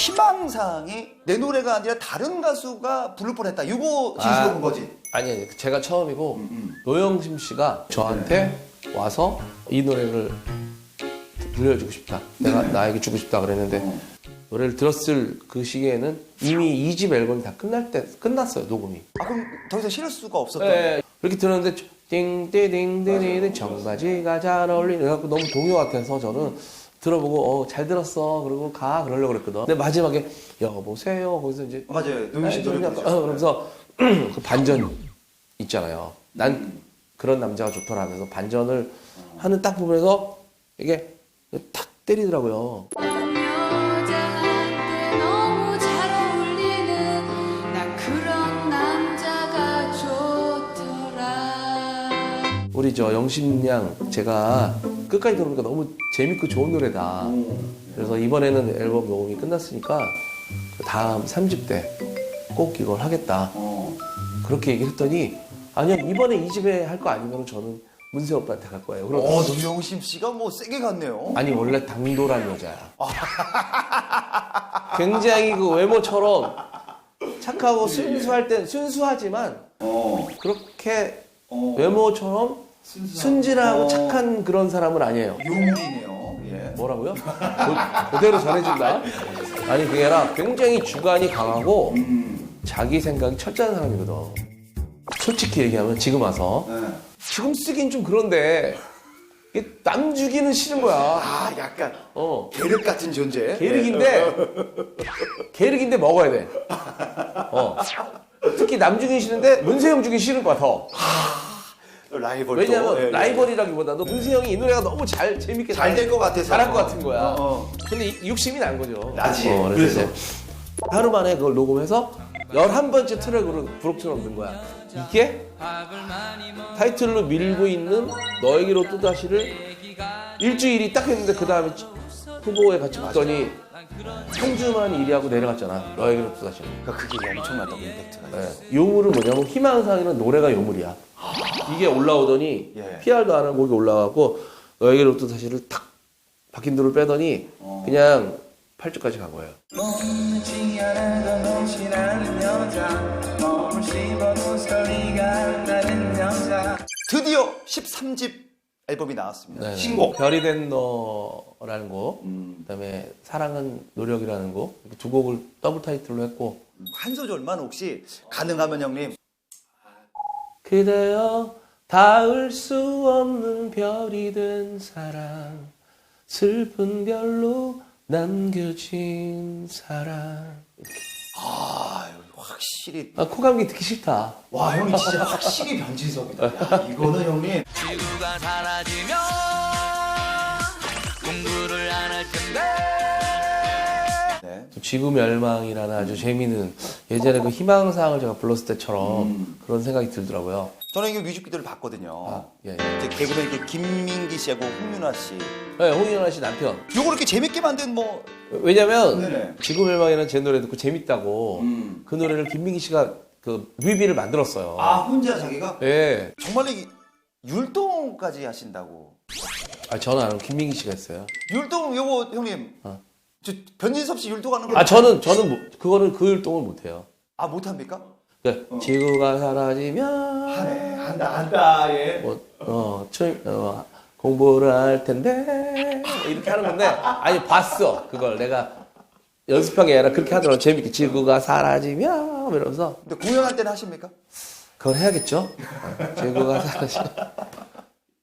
희망사항이 내 노래가 아니라 다른 가수가 부를 뻔했다. 이거 아. 진실로 본 거지. 아니 아니 제가 처음이고 음. 노영심 씨가 저한테 와서 이 노래를 들려주고 싶다. 내가 나에게 주고 싶다 그랬는데 어. 노래를 들었을 그 시기에는 이미 2집 앨범이 다 끝날 때 끝났어요 녹음이. 아 그럼 더 이상 실을 수가 없었던. 네, 그렇게 들었는데 띵띵띵띵띵 청바지가 잘 어울리는 그래갖고 너무 동요 같아서 저는 들어보고 어, 잘 들었어 그러고 가 그러려고 그랬거든. 근데 마지막에 여보세요 거기서 이제 맞아요. 씨 아니, 노래 좀 부르죠. 어, 그러면서 그 반전 있잖아요. 난 그런 남자가 좋더라 하면서 반전을 하는 딱 부분에서 이게 탁 때리더라고요. 우리 저 영심양 제가 끝까지 들어보니까 너무 재밌고 좋은 노래다. 그래서 이번에는 앨범 녹음이 끝났으니까 그 다음 3집 때 꼭 이걸 하겠다. 어. 그렇게 얘기했더니 아니요 이번에 이 집에 할 거 아니면 저는 문세 오빠한테 갈 거예요. 그럼 어, 노영심 씨가 뭐 세게 갔네요. 아니 원래 당돌한 여자야. 굉장히 그 외모처럼 착하고 순수할 땐 순수하지만 어. 그렇게 어. 외모처럼 순진하고 어. 착한 그런 사람은 아니에요. 용기네요. 예. 뭐라고요? 그, 그대로 전해준다? 아니 그게 아니라 굉장히 주관이 강하고 음. 자기 생각이 철저한 사람이거든. 솔직히 얘기하면 지금 와서 네. 지금 쓰긴 좀 그런데 이게 남 주기는 싫은 거야. 아, 약간 어. 계륵 같은 존재. 게륵인데 게륵인데 먹어야 돼. 어. 특히 남 주기 싫은데 문세영 주기 싫은 거야 더. 예. 라이벌. 왜냐면 또, 예, 예. 라이벌이라기보다도 문세영이 이 노래가 너무 잘 재밌게 잘 될 것 같아서. 잘할 것 같은 거야. 어, 어. 근데 이- 욕심이 난 거죠. 나지. 어, 그래서, 그래서. 이제 하루 만에 그걸 녹음해서 11번째 트랙으로 부록처럼 넣은 거야. 이게 타이틀로 밀고 있는 너에게로 또다시를 일주일이 딱 했는데 그 다음에 후보에 같이 붙더니 한 주만 일하고 내려갔잖아. 너에게로 또다시. 그러니까 그게 엄청나다 임팩트가. 네. 요물은 뭐냐면 희망상에는 노래가 요물이야. 이게 올라오더니 예. PR도 안 하는 곡이 올라가고 너에게로 또다시를 탁 바뀐 도를 빼더니 어. 그냥 8주까지 간 거예요. 드디어 13집 앨범이 나왔습니다. 네. 신곡. 별이 된 너라는 곡, 음. 그다음에 사랑은 노력이라는 곡, 두 곡을 더블 타이틀로 했고 한 소절만 혹시 가능하면 형님. 그대여 닿을 수 없는 별이 된 사랑 슬픈 별로 남겨진 사랑 아, 확실히. 아 코감기 듣기 싫다 와, 형님 진짜 확실히 변진섭이다. 야, 이거는 형님. 지구가 사라지면 공부를 안 할 텐데 네. 지구 멸망이라는 아주 재미있는 예전에 그 희망사항을 제가 불렀을 때처럼 그런 생각이 들더라고요 저는 이거 뮤직비디오를 봤거든요. 아, 예, 예. 이제 개그맨 그 김민기 씨하고 홍윤아 씨. 네, 홍인환 씨 남편 요거 이렇게 재밌게 만든 뭐. 왜냐면 네네. 지구 멸망이라는 제 노래 듣고 재밌다고 음. 그 노래를 김민기 씨가 그 뮤비를 만들었어요 아, 혼자 자기가? 예. 정말 이 율동까지 하신다고. 아, 저는 안 하고 김민기 씨가 했어요. 율동 요거 형님. 어. 저 변진섭 씨 율동하는 거. 아, 저는, 저는, 못- 그거는 그 율동을 못 해요. 아, 못 합니까? 그러니까 지구가 사라지면, 하네, 한다, 한다, 예. 뭐, 어, 출, 어, 공부를 할 텐데, 이렇게 하는 건데, 아니, 봤어. 그걸 내가 연습한 게 아니라 그렇게 하더라고. 재밌게. 지구가 사라지면, 이러면서, 근데 공연할 때는 하십니까? 그걸 해야겠죠? 어, 지구가 사라지면.